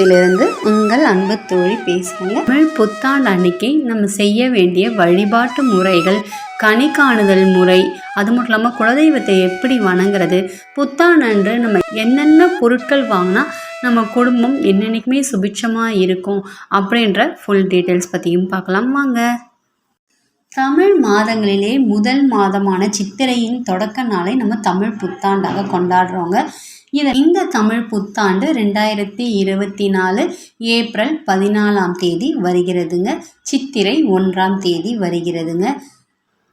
குளத்திலிருந்து உங்கள் அன்பு தோழி பேசுங்க. தமிழ் புத்தாண்டு அன்னைக்கு நம்ம செய்ய வேண்டிய வழிபாட்டு முறைகள் கனி காணுதல் முறை அது மட்டும் இல்லாமல் குலதெய்வத்தை எப்படி வணங்குறது புத்தாண்டு நம்ம என்னென்ன பொருட்கள் வாங்கினா நம்ம குடும்பம் என்னென்னைக்குமே சுபிட்சமாக இருக்கும் அப்படின்ற ஃபுல் டீட்டெயில்ஸ் பற்றியும் பார்க்கலாம். வாங்க. தமிழ் மாதங்களிலே முதல் மாதமான சித்திரையின் தொடக்க நாளை நம்ம தமிழ் புத்தாண்டாக கொண்டாடுறோங்க. இதை இந்த தமிழ் புத்தாண்டு ரெண்டாயிரத்தி இருபத்தி நாலு ஏப்ரல் பதினாலாம் தேதி வருகிறதுங்க. சித்திரை ஒன்றாம் தேதி வருகிறதுங்க.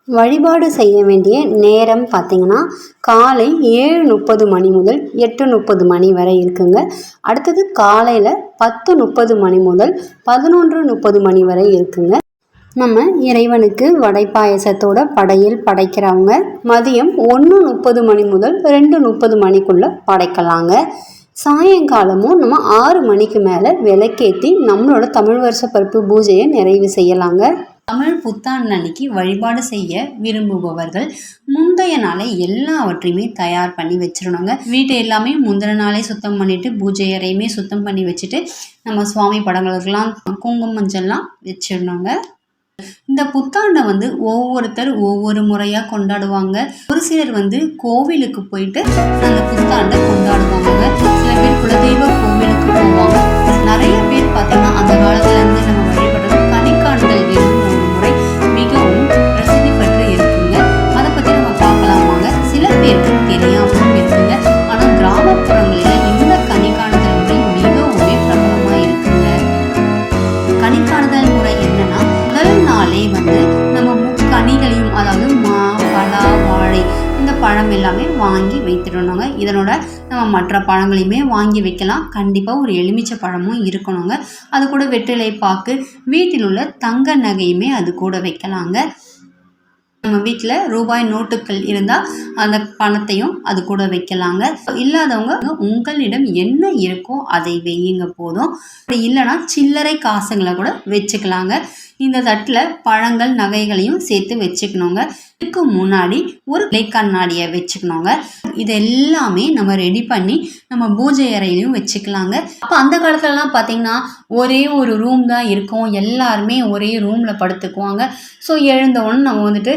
வழிபாடு செய்ய வேண்டிய நேரம் பார்த்திங்கன்னா காலை ஏழு முப்பது மணி முதல் எட்டு முப்பது மணி வரை இருக்குங்க. அடுத்தது காலையில் பத்து முப்பது மணி முதல் பதினொன்று முப்பது மணி வரை இருக்குங்க. நம்ம இறைவனுக்கு வடை பாயசத்தோட படையல் படைக்கிறவங்க மதியம் ஒன்று முப்பது மணி முதல் ரெண்டு முப்பது மணிக்குள்ளே படைக்கலாங்க. சாயங்காலமும் நம்ம ஆறு மணிக்கு மேலே விளக்கேற்றி நம்மளோட தமிழ் வருஷ பருப்பு பூஜையை நிறைவு செய்யலாங்க. தமிழ் புத்தாண்டு அன்னைக்கு வழிபாடு செய்ய விரும்புபவர்கள் முந்தைய நாளை எல்லாவற்றையுமே தயார் பண்ணி வச்சிடணுங்க. வீட்டை எல்லாமே முந்தின நாளே சுத்தம் பண்ணிவிட்டு பூஜை அறையுமே சுத்தம் பண்ணி வச்சுட்டு நம்ம சுவாமி படங்களுக்கெல்லாம் குங்குமஞ்செல்லாம் வச்சிடணுங்க. இந்த புத்தாண்டை வந்து ஒவ்வொருத்தர் ஒவ்வொரு முறையாக கொண்டாடுவாங்க. ஒரு சிலர் வந்து கோவிலுக்கு போயிட்டு அந்த புத்தாண்டை கொண்டாடுவாங்க. சில பேர் குலதெய்வ கோவிலுக்கு போவாங்க. நிறைய பேர் எல்லாமே வாங்கி வைத்துடணுங்க. இதனோட நம்ம மற்ற பழங்களையுமே வாங்கி வைக்கலாம். கண்டிப்பாக ஒரு எலுமிச்சை பழமும் இருக்கணுங்க. அது கூட வெற்றிலை பாக்கு வீட்டில் உள்ள தங்க நகையுமே அது கூட வைக்கலாங்க. நம்ம வீட்டில் ரூபாய் நோட்டுகள் இருந்தால் அந்த பணத்தையும் அது கூட வைக்கலாங்க. இல்லாதவங்க உங்களிடம் என்ன இருக்கோ அதை வையுங்க போதும். அப்படி இல்லைன்னா சில்லறை காசுங்களை கூட வச்சுக்கலாங்க. இந்த தட்டில் பழங்கள் நகைகளையும் சேர்த்து வச்சுக்கணுங்க. இதுக்கு முன்னாடி ஒரு கண்ணாடியை வச்சுக்கணுங்க. இது எல்லாமே நம்ம ரெடி பண்ணி நம்ம பூஜை அறையிலையும் வச்சுக்கலாங்க. அப்போ அந்த காலத்துலலாம் பார்த்தீங்கன்னா ஒரே ஒரு ரூம் தான் இருக்கும். எல்லாருமே ஒரே ரூமில் படுத்துக்குவாங்க. ஸோ எழுந்தவொன்னு நம்ம வந்துட்டு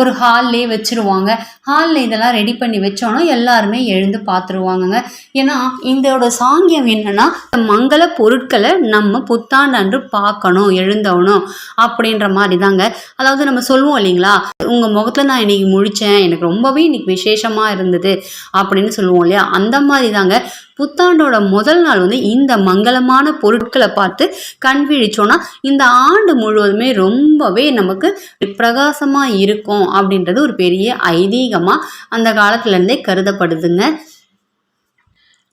ஒரு ஹால்லே வச்சுருவாங்க. ஹாலில் இதெல்லாம் ரெடி பண்ணி வச்சோன்னா எல்லாருமே எழுந்து பார்த்துருவாங்கங்க ஏன்னா இதோட சாங்கியம் என்னென்னா மங்கள பொருட்களை நம்ம புத்தாண்டு அன்று பார்க்கணும் எழுந்தவனும் அப்படின்ற மாதிரி தாங்க அதாவது நம்ம சொல்லுவோம் இல்லைங்களா உங்கள் முகத்தில் நான் இன்னைக்கு முழிச்சேன் எனக்கு ரொம்பவே இன்னைக்கு விசேஷமாக இருந்தது அப்படின்னு சொல்லுவோம் இல்லையா? அந்த மாதிரி தாங்க புத்தாண்டோட முதல் நாள் வந்து இந்த மங்களமான பொருட்களை பார்த்து கண் விழிச்சோன்னா இந்த ஆண்டு முழுவதுமே ரொம்பவே நமக்கு பிரகாசமாக இருக்கும் அப்படின்றது ஒரு பெரிய ஐதீகமாக அந்த காலத்துலேருந்தே கருதப்படுதுங்க.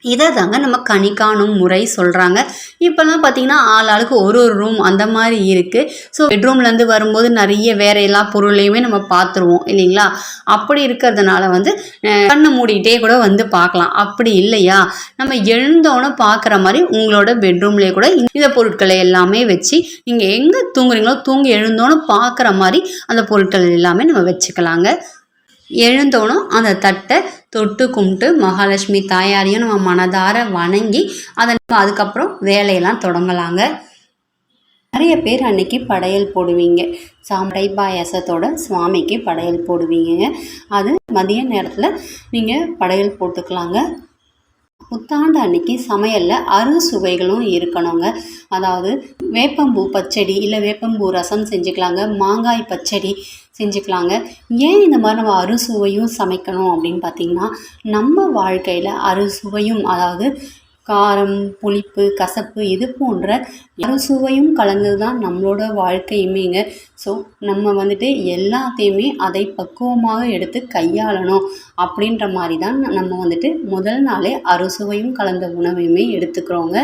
இதை தாங்க நம்ம கணிக்காணும் முறை சொல்கிறாங்க இப்போல்லாம் பார்த்தீங்கன்னா ஆள் ஆளுக்கு ஒரு ஒரு ரூம் அந்த மாதிரி இருக்குது ஸோ பெட்ரூம்லேருந்து வரும்போது நிறைய வேற எல்லா பொருளையுமே நம்ம பார்த்துருவோம் இல்லைங்களா? அப்படி இருக்கிறதுனால வந்து கண்ணை மூடிக்கிட்டே கூட வந்து பார்க்கலாம் அப்படி இல்லையா? நம்ம எழுந்தோன்னு பார்க்குற மாதிரி உங்களோட பெட்ரூம்லேயே கூட இந்த பொருட்களை எல்லாமே வச்சு நீங்கள் எங்கே தூங்குறீங்களோ தூங்கி எழுந்தோன்னு பார்க்குற மாதிரி அந்த பொருட்கள் எல்லாமே நம்ம வச்சுக்கலாங்க. எழுந்தோனும் அந்த தட்டை தொட்டு கும்பிட்டு மகாலட்சுமி தாயாரையும் நம்ம மனதார வணங்கி அதை நம்ம அதுக்கப்புறம் வேலையெல்லாம் தொடங்கலாங்க. நிறைய பேர் அன்னைக்கு படையல் போடுவீங்க. சாம்படை பாயாசத்தோட சுவாமிக்கு படையல் போடுவீங்க. அது மதிய நேரத்தில் நீங்கள் படையல் போட்டுக்கலாங்க. புத்தாண்டு அன்னைக்கு சமையலில் அறுசுவைகளும் இருக்கணுங்க. அதாவது வேப்பம்பூ பச்சடி இல்லை வேப்பம்பூ ரசம் செஞ்சுக்கலாங்க. மாங்காய் பச்சடி செஞ்சுக்கலாங்க. ஏன் இந்த மாதிரி நம்ம அறுசுவையும் சமைக்கணும் அப்படின்னு பார்த்தீங்கன்னா நம்ம வாழ்க்கையில் அறுசுவையும் அதாவது காரம் புளிப்பு கசப்பு இது போன்ற அறுசுவையும் கலந்தது தான் நம்மளோட வாழ்க்கையுமேங்க ஸோ நம்ம வந்துட்டு எல்லாத்தையுமே அதை பக்குவமாக எடுத்து கையாளணும் அப்படின்ற மாதிரி தான் நம்ம வந்துட்டு முதல் நாளே அறுசுவையும் கலந்த உணவையுமே எடுத்துக்கிறோங்க.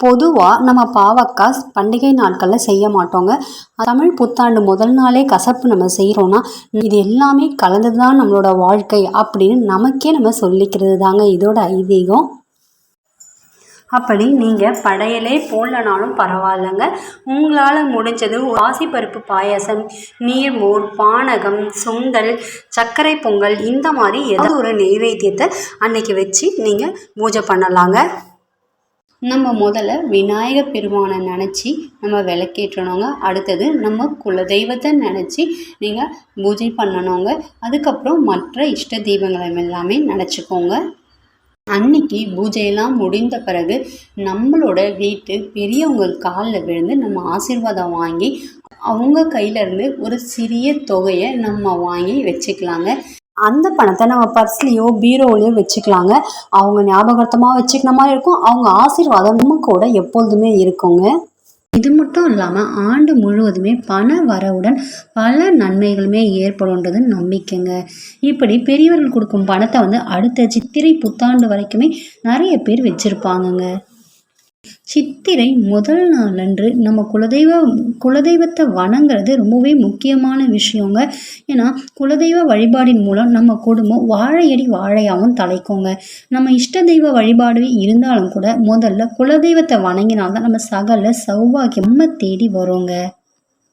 பொதுவாக நம்ம பாவக்காய் பண்டிகை நாட்களில் செய்ய மாட்டோங்க. தமிழ் புத்தாண்டு முதல் நாளே கசப்பு நம்ம செய்கிறோன்னா இது எல்லாமே கலந்து தான் நம்மளோட வாழ்க்கை அப்படின்னு நமக்கே நம்ம சொல்லிக்கிறது தாங்க இதோட ஐதீகம். அப்படி நீங்கள் படையலே போடலனாலும் பரவாயில்லைங்க. உங்களால் முடிஞ்சது பாசிப்பருப்பு பாயாசம் நீர்மோர் பானகம் சுண்டல் சர்க்கரை பொங்கல் இந்த மாதிரி ஏதாவது ஒரு நெய்வேத்தியத்தை அன்னைக்கு வச்சு நீங்கள் பூஜை பண்ணலாங்க. நம்ம முதல்ல விநாயகர் பெருமானை நினச்சி நம்ம விளக்கேற்றணுங்க. அடுத்தது நம்ம குலதெய்வத்தை நினச்சி நீங்கள் பூஜை பண்ணணுங்க. அதுக்கப்புறம் மற்ற இஷ்ட தெய்வங்களை எல்லாமே நினச்சிக்கோங்க. அன்னைக்கு பூஜையெல்லாம் முடிந்த பிறகு நம்மளோட வீட்டு பெரியவங்க காலில் விழுந்து நம்ம ஆசீர்வாதம் வாங்கி அவங்க கையிலேருந்து ஒரு சிறிய தொகையை நம்ம வாங்கி வச்சுக்கலாங்க. அந்த பணத்தை நம்ம பர்ஸ்லேயோ பீரோலையோ வச்சுக்கலாங்க. அவங்க ஞாபகார்த்தமாக வச்சுக்கிற மாதிரி இருக்கும். அவங்க ஆசீர்வாதம் நம்ம கூட எப்பொழுதுமே இருக்குங்க. இது மட்டும் இல்லாமல் ஆண்டு முழுவதுமே பண வரவுடன் பல நன்மைகளுமே ஏற்படும்ன்றது நம்பிக்கைங்க. இப்படி பெரியவர்கள் கொடுக்கும் பணத்தை வந்து அடுத்த சித்திரை புத்தாண்டு வரைக்குமே நிறைய பேர் வச்சுருப்பாங்கங்க. சித்திரை முதல் நாளன்று நம்ம குலதெய்வ குலதெய்வத்தை வணங்குறது ரொம்பவே முக்கியமான விஷயங்க. ஏன்னா குலதெய்வ வழிபாடின் மூலம் நம்ம குடும்பம் வாழையடி வாழையாகவும் தலைக்குங்க. நம்ம இஷ்ட தெய்வ வழிபாடு இருந்தாலும் கூட முதல்ல குலதெய்வத்தை வணங்கினால்தான் நம்ம சகல சௌபாகியம் தேடி வரோங்க.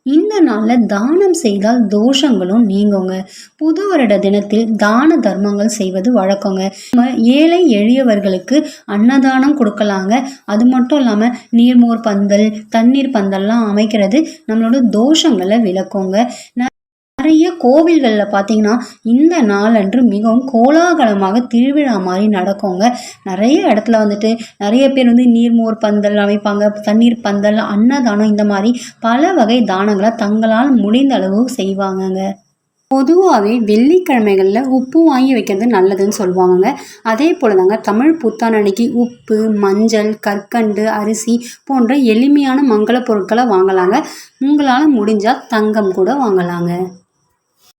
இந்த நாளில் தானம் செய்தால் தோஷங்களும் நீங்குங்க. புது வருட தினத்தில் தான தர்மங்கள் செய்வது வழக்கங்க. ஏழை எளியவர்களுக்கு அன்னதானம் கொடுக்கலாங்க. அது மட்டும் இல்லாமல் நீர்மோர் பந்தல் தண்ணீர் பந்தல்லாம் அமைக்கிறது நம்மளோட தோஷங்களை விளக்குங்க. நிறைய கோவில்களில் பார்த்தீங்கன்னா இந்த நாளன்று மிகவும் கோலாகலமாக திருவிழா மாதிரி நடக்குங்க. நிறைய இடத்துல வந்துட்டு நிறைய பேர் வந்து நீர்மோர் பந்தல் அமைப்பாங்க தண்ணீர் பந்தல் அன்னதானம் இந்த மாதிரி பல வகை தானங்களை தங்களால் முடிந்த அளவு செய்வாங்கங்க. பொதுவாகவே வெள்ளிக்கிழமைகளில் உப்பு வாங்கி வைக்கிறது நல்லதுன்னு சொல்லுவாங்கங்க. அதே போல் தாங்க தமிழ் புத்தாண்டு அன்னைக்கு உப்பு மஞ்சள் கற்கண்டு அரிசி போன்ற எளிமையான மங்கள பொருட்களை வாங்கலாங்க. உங்களால் முடிஞ்சால் தங்கம் கூட வாங்கலாங்க.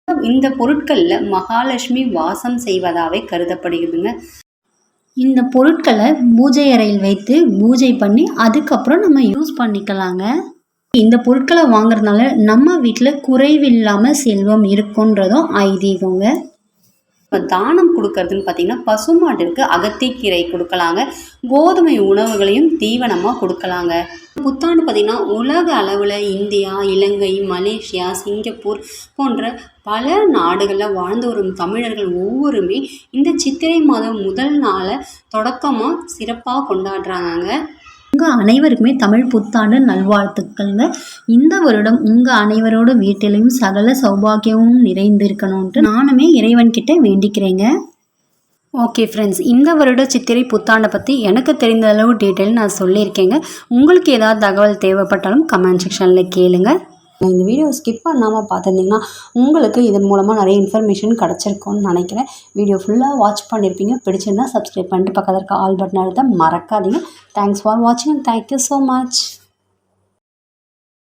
இந்த பொருட்களில் மகாலட்சுமி வாசம் செய்வதாகவே கருதப்படுகிறதுங்க இந்த பொருட்களை பூஜை அறையில் வைத்து பூஜை பண்ணி அதுக்கப்புறம் நம்ம யூஸ் பண்ணிக்கலாங்க. இந்த பொருட்களை வாங்குறதுனால நம்ம வீட்டில் குறைவில்லாமல் செல்வம் இருக்குன்றதும் ஐதீகங்க. இப்போ தானம் கொடுக்கறதுன்னு பார்த்தீங்கன்னா பசுமாட்டிற்கு அகத்திக்கீரை கொடுக்கலாங்க. கோதுமை உணவுகளையும் தீவனமாக கொடுக்கலாங்க. புத்தாண்டு பார்த்திங்கன்னா உலக அளவில் இந்தியா இலங்கை மலேசியா சிங்கப்பூர் போன்ற பல நாடுகளில் வாழ்ந்து வரும் தமிழர்கள் ஒவ்வொருமே இந்த சித்திரை மாதம் முதல் நாளை தொடக்கமாக சிறப்பாக கொண்டாடுறாங்க உங்கள் அனைவருக்குமே தமிழ் புத்தாண்டு நல்வாழ்த்துக்கள்ங்க. இந்த வருடம் உங்கள் அனைவரோட வீட்டிலையும் சகல சௌபாகியமும் நிறைந்திருக்கணும்ன்ட்டு நானுமே இறைவன்கிட்ட வேண்டிக்கிறேங்க. ஓகே ஃப்ரெண்ட்ஸ் இந்த வருட சித்திரை புத்தாண்டை பற்றி எனக்கு தெரிந்த அளவு டீட்டெயில் நான் சொல்லியிருக்கேங்க. உங்களுக்கு ஏதாவது தகவல் தேவைப்பட்டாலும் கமெண்ட் செக்ஷனில் கேளுங்கள் இந்த வீடியோ ஸ்கிப் பண்ணாமல் பார்த்துருந்தீங்கன்னா உங்களுக்கு இதன் மூலமாக நிறைய இன்ஃபர்மேஷன் கிடச்சிருக்கோன்னு நினைக்கிறேன். வீடியோ ஃபுல்லாக வாட்ச் பண்ணியிருப்பீங்க பிடிச்சிருந்தா சப்ஸ்கிரைப் பண்ணிட்டு பக்கத்தில் இருக்க ஆல் பட்டன் அழுத்த மறக்காதீங்க. தேங்க்ஸ் ஃபார் வாட்சிங் and thank you so much